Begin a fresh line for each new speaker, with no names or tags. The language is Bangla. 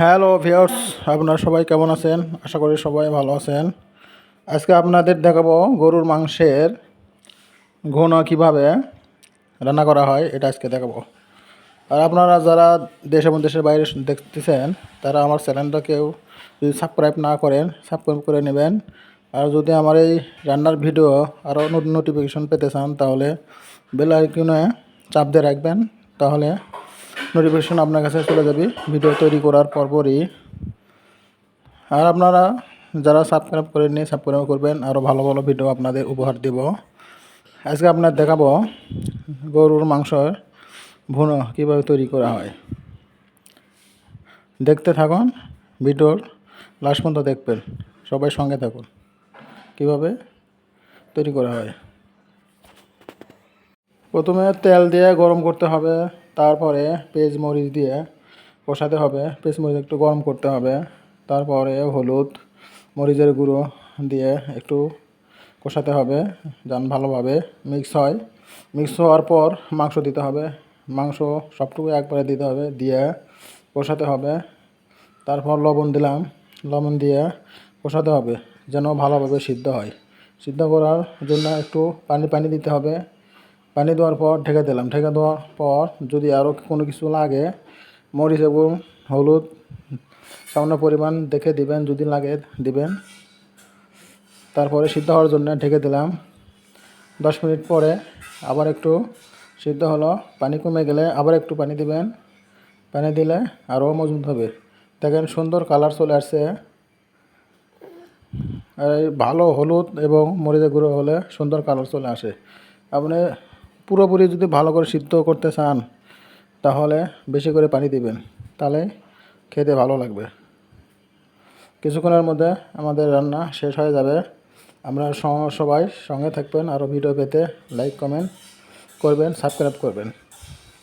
হ্যালো ভিউয়ার্স, আপনারা সবাই কেমন আছেন? আশা করি সবাই ভালো আছেন। আজকে আপনাদের দেখাবো গরুর মাংসের ঘন কীভাবে রান্না করা হয়, এটা আজকে দেখাবো। আর আপনারা যারা দেশ এবং দেশের বাইরে দেখতেছেন, তারা আমার চ্যানেলটা কেউ যদি সাবস্ক্রাইব না করেন, সাবস্ক্রাইব করে নেবেন। আর যদি আমার এই রান্নার ভিডিও আরও নোটিফিকেশন পেতে চান, তাহলে বেল আইকনে চাপ দিয়ে রাখবেন, তাহলে নোটিফিকেশন আপনার কাছে চলে যাবে। ভিডিও তৈরি করার পরপরই। আর আপনারা যারা সাবস্ক্রাইব করেননি সাবস্ক্রাইব করবেন। আরও ভালো ভালো ভিডিও আপনাদের উপহার দেব। আজকে আপনার দেখাবো গরুর মাংসের ভুনো কীভাবে তৈরি করা হয়। দেখতে থাকুন ভিডিওর লাস্ট পর্যন্ত দেখবেন। সবাই সঙ্গে থাকুন। কীভাবে তৈরি করা হয়। প্রথমে তেল দিয়ে গরম করতে হবে। তারপরে পেঁয়াজ মরিচ দিয়ে কষাতে হবে। পেঁয়াজ মরিচ একটু গরম করতে হবে। তারপরে হলুদ মরিচের গুঁড়ো দিয়ে একটু কষাতে হবে যেন ভালোভাবে মিক্স হয়। মিক্স হওয়ার পর মাংস দিতে হবে। মাংস সবটুকু একবারে দিতে হবে, দিয়ে কষাতে হবে। তারপর লবণ দিলাম। লবণ দিয়ে কষাতে হবে যেন ভালোভাবে সিদ্ধ হয়। সিদ্ধ করার জন্য একটু পানি পানি দিতে হবে। পানি দেওয়ার পর ঢেকে দিলাম। ঢেকে দেওয়ার পর যদি আরও কোনো কিছু লাগে মরিচ এবং হলুদ সামান্য পরিমাণ দেখে দিবেন, যদি লাগে দিবেন। তারপরে সিদ্ধ হওয়ার জন্য ঢেকে দিলাম। দশ মিনিট পরে আবার একটু সিদ্ধ হলো, পানি কমে গেলে আবার একটু পানি দিবেন। পানি দিলে আরও মজবুত হবে। দেখেন সুন্দর কালার চলে আসছে ভালো হলুদ এবং মরিচের গুঁড়ো হলে সুন্দর কালার চলে আসে আপনি পুরোপুরি যদি ভালো করে সিদ্ধ করতে চান, তাহলে বেশি করে পানি দিবেন। তাহলে খেতে ভালো লাগবে। কিছুক্ষণের মধ্যে আমাদের রান্না শেষ হয়ে যাবে। আমরা সবাই সঙ্গে থাকবেন আরও ভিডিও পেতে লাইক কমেন্ট করবেন সাবস্ক্রাইব করবেন।